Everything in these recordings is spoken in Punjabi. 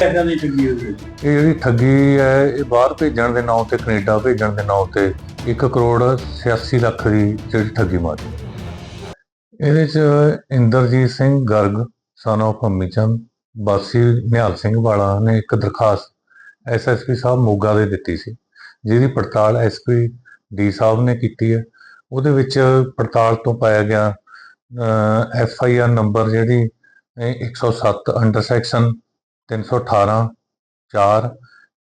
ਪੈਸਿਆਂ ਦੀ ਠੱਗੀ ਹੋਈ ਹੈ। ਇਹ ਜਿਹੜੀ ਠੱਗੀ ਹੈ, ਇਹ ਬਾਹਰ ਭੇਜਣ ਦੇ ਨਾਂ ਤੇ ਕੈਨੇਡਾ ਭੇਜਣ ਦੇ ਨਾਂ ਤੇ 1 ਕਰੋੜ 86 ਲੱਖ ਦੀ ਜਿਹੜੀ ਠੱਗੀ ਮਾਰੀ। ਇਹਦੇ ਚ ਇੰਦਰਜੀਤ ਸਿੰਘ ਗਰਗ ਸਨ of ਅੰਮੀ ਚੰਦ ਵਾਸੀ ਨਿਹਾਲ ਸਿੰਘ ਵਾਲਾ ਨੇ ਇੱਕ ਦਰਖਾਸਤ ਐਸਐਸਪੀ ਸਾਹਿਬ ਮੋਗਾ ਦੇ ਦਿੱਤੀ ਸੀ, ਜਿਹਦੀ ਪੜਤਾਲ ਐਸਪੀ ਡੀ ਸਾਹਿਬ ਨੇ ਕੀਤੀ ਹੈ। ਉਹਦੇ ਵਿੱਚ ਪੜਤਾਲ ਤੋਂ ਪਾਇਆ ਗਿਆ ਐਫ ਆਈ ਆਰ ਨੰਬਰ ਜਿਹੜੀ, ਇਹ 107 ਅੰਡਰ ਸੈਕਸ਼ਨ 318 4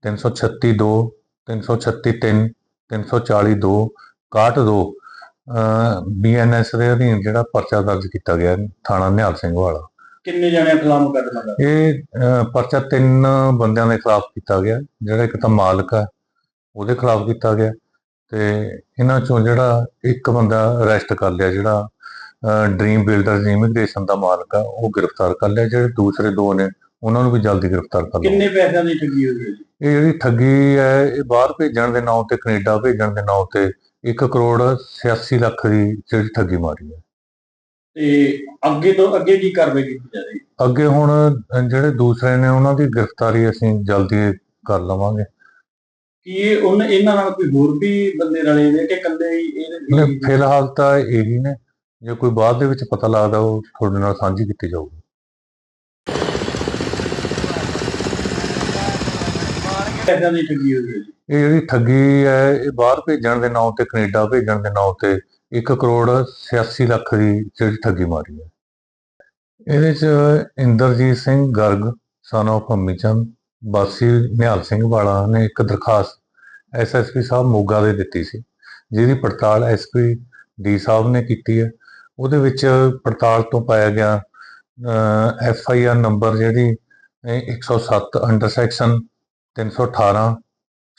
336 2 336 3 340 2 61 2 ਬੀਐਨਐਸ ਦੇ ਅਧੀਨ ਜਿਹੜਾ ਪਰਚਾ ਦਰਜ ਕੀਤਾ ਗਿਆ ਥਾਣਾ ਨਿਹਾਲ ਸਿੰਘ ਵਾਲਾ। ਕਿੰਨੇ ਜਣਿਆਂ ਖਿਲਾਫ ਮੁਕੱਦਮਾ ਦਰਜ? ਇਹ ਪਰਚਾ ਤਿੰਨ ਬੰਦਿਆਂ ਦੇ ਖਿਲਾਫ ਕੀਤਾ ਗਿਆ ਜਿਹੜਾ ਇੱਕ ਤਾਂ ਮਾਲਕ ਹੈ ਉਹਦੇ ਖਿਲਾਫ ਕੀਤਾ ਗਿਆ ਤੇ ਇਹਨਾਂ ਚੋਂ ਜਿਹੜਾ ਇੱਕ ਬੰਦਾ ਅਰੈਸਟ ਕਰ ਲਿਆ ਜਿਹੜਾ ਡ੍ਰੀਮ ਬਿਲਡਰ ਇਮੀਗ੍ਰੇਸ਼ਨ ਦਾ ਮਾਲਕ ਆ ਉਹ ਗ੍ਰਿਫਤਾਰ ਕਰ ਲਿਆ ਜਿਹੜੇ ਦੂਸਰੇ ਦੋ ਨੇ ਉਹਨਾਂ ਨੂੰ ਵੀ ਜਲਦੀ ਗ੍ਰਿਫਤਾਰ ਕਰ ਲਿਆ ਕਿੰਨੇ ਪੈਸਿਆਂ ਦੀ ਠੱਗੀ ਹੋਈ ਹੈ ਜੀ? ਇਹ ਜਿਹੜੀ ਠੱਗੀ ਹੈ ਇਹ ਬਾਹਰ ਭੇਜਣ ਦੇ ਨਾਂ ਤੇ ਕੈਨੇਡਾ ਭੇਜਣ ਦੇ ਨਾਂ ਤੇ 1 ਕਰੋੜ 86 ਲੱਖ ਦੀ ਜਿਹੜੀ ਠੱਗੀ ਮਾਰੀ ਹੈ। ਤੇ ਅੱਗੇ ਤੋਂ ਅੱਗੇ ਕੀ ਕਾਰਵਾਈ ਕੀਤੀ ਜਾ ਰਹੀ ਹੈ? ਅੱਗੇ ਹੁਣ ਜਿਹੜੇ ਦੂਸਰੇ ਨੇ ਉਹਨਾਂ ਦੀ ਗ੍ਰਿਫਤਾਰੀ ਅਸੀਂ ਜਲਦੀ ਕਰ ਲਵਾਂਗੇ। ਕੀ ਇਹ ਉਹਨਾਂ ਇਹਨਾਂ ਨਾਲ ਕੋਈ ਹੋਰ ਵੀ ਬੰਦੇ ਰਲੇ ਨੇ ਕਿ ਇਕੱਲੇ ਹੀ ਇਹਦੇ ਫਿਲਹਾਲ ਤਾਂ ਇਹੀ ਨੇ। ਜੇ ਕੋਈ ਬਾਅਦ ਦੇ ਵਿੱਚ ਪਤਾ ਲੱਗਦਾ ਉਹ ਤੁਹਾਡੇ ਨਾਲ ਸਾਂਝੀ ਕੀਤੀ ਜਾਊਗੀ। ਪੈਸਿਆਂ ਦੀ ਠੱਗੀ ਹੋਈ ਹੈ ਜੀ। ਇਹ ਜਿਹੜੀ ਠੱਗੀ ਹੈ, ਇਹ ਬਾਹਰ ਭੇਜਣ ਦੇ ਨਾਂ ਤੇ, ਕੈਨੇਡਾ ਭੇਜਣ ਦੇ ਨਾਂ ਤੇ 1 ਕਰੋੜ 86 ਲੱਖ ਦੀ ਜਿਹੜੀ ਠੱਗੀ ਮਾਰੀ ਹੈ ਇਹਦੇ ਚ ਇੰਦਰਜੀਤ ਸਿੰਘ ਗਰਗ, son of ਅੰਮੀ ਚੰਦ ਨਿਹਾਲ ਸਿੰਘ ਵਾਲਾ ਨੇ ਇੱਕ ਦਰਖਾਸਤ ਐਸਐਸਪੀ ਸਾਹਿਬ ਮੋਗਾ ਦੇ ਦਿੱਤੀ ਸੀ, ਜਿਹਦੀ ਪੜਤਾਲ ਐਸਪੀ ਡੀ ਸਾਹਿਬ ਨੇ ਕੀਤੀ ਹੈ ਉਹਦੇ ਵਿੱਚ ਪੜਤਾਲ ਤੋਂ ਪਾਇਆ ਗਿਆ ਐਫ ਆਈ ਆਰ ਨੰਬਰ ਜਿਹੜੀ, ਇਹ 107 ਅੰਡਰ ਸੈਕਸ਼ਨ 318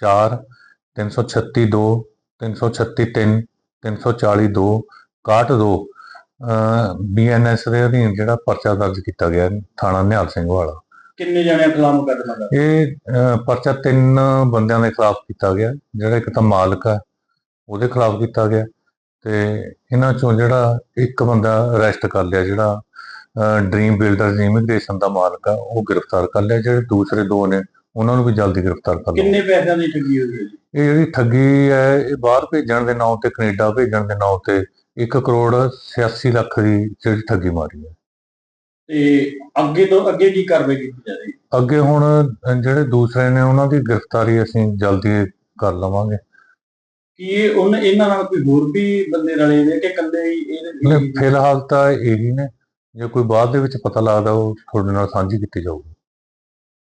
4 336 2 336 3 340 2 61 2 ਬੀਐਨਐਸ ਦੇ ਅਧੀਨ ਜਿਹੜਾ ਪਰਚਾ ਦਰਜ ਕੀਤਾ ਗਿਆ ਥਾਣਾ ਨਿਹਾਲ ਸਿੰਘ ਵਾਲਾ। ਕਿੰਨੇ ਜਣਿਆਂ ਖਿਲਾਫ ਮੁਕੱਦਮਾ ਦਰਜ? ਇਹ ਪਰਚਾ ਤਿੰਨ ਬੰਦਿਆਂ ਦੇ ਖਿਲਾਫ ਕੀਤਾ ਗਿਆ ਜਿਹੜਾ ਇੱਕ ਤਾਂ ਮਾਲਕ ਹੈ ਉਹਦੇ ਖਿਲਾਫ ਕੀਤਾ ਗਿਆ ਤੇ ਇਹਨਾਂ ਚੋਂ ਜਿਹੜਾ ਇੱਕ ਬੰਦਾ ਅਰੈਸਟ ਕਰ ਲਿਆ ਜਿਹੜਾ ਡ੍ਰੀਮ ਬਿਲਡਰ ਇਮੀਗ੍ਰੇਸ਼ਨ ਦਾ ਮਾਲਕ ਆ ਉਹ ਗ੍ਰਿਫਤਾਰ ਕਰ ਲਿਆ ਜਿਹੜੇ ਦੂਸਰੇ ਦੋ ਨੇ ਉਹਨਾਂ ਨੂੰ ਵੀ ਜਲਦੀ ਗ੍ਰਿਫਤਾਰ ਕਰ ਲਿਆ ਕਿੰਨੇ ਪੈਸਿਆਂ ਦੀ ਠੱਗੀ ਹੋਈ ਹੈ ਜੀ? ਇਹ ਜਿਹੜੀ ਠੱਗੀ ਹੈ ਇਹ ਬਾਹਰ ਭੇਜਣ ਦੇ ਨਾਂ ਤੇ ਕੈਨੇਡਾ ਭੇਜਣ ਦੇ ਨਾਂ ਤੇ 1 ਕਰੋੜ 86 ਲੱਖ ਦੀ ਜਿਹੜੀ ਠੱਗੀ ਮਾਰੀ ਹੈ। ਤੇ ਅੱਗੇ ਤੋਂ ਅੱਗੇ ਕੀ ਕਾਰਵਾਈ ਕੀਤੀ ਜਾ ਰਹੀ ਹੈ? ਅੱਗੇ ਹੁਣ ਜਿਹੜੇ ਦੂਸਰੇ ਨੇ ਉਹਨਾਂ ਦੀ ਗ੍ਰਿਫਤਾਰੀ ਅਸੀਂ ਜਲਦੀ ਕਰ ਲਵਾਂਗੇ। ਕੀ ਇਹ ਉਹਨਾਂ ਇਹਨਾਂ ਨਾਲ ਕੋਈ ਹੋਰ ਵੀ ਬੰਦੇ ਰਲੇ ਨੇ ਕਿ ਇਕੱਲੇ ਹੀ ਇਹਦੇ ਫਿਲਹਾਲ ਤਾਂ ਇਹੀ ਨੇ। ਜੇ ਕੋਈ ਬਾਅਦ ਦੇ ਵਿੱਚ ਪਤਾ ਲੱਗਦਾ ਉਹ ਤੁਹਾਡੇ ਨਾਲ ਸਾਂਝੀ ਕੀਤੀ ਜਾਊਗੀ।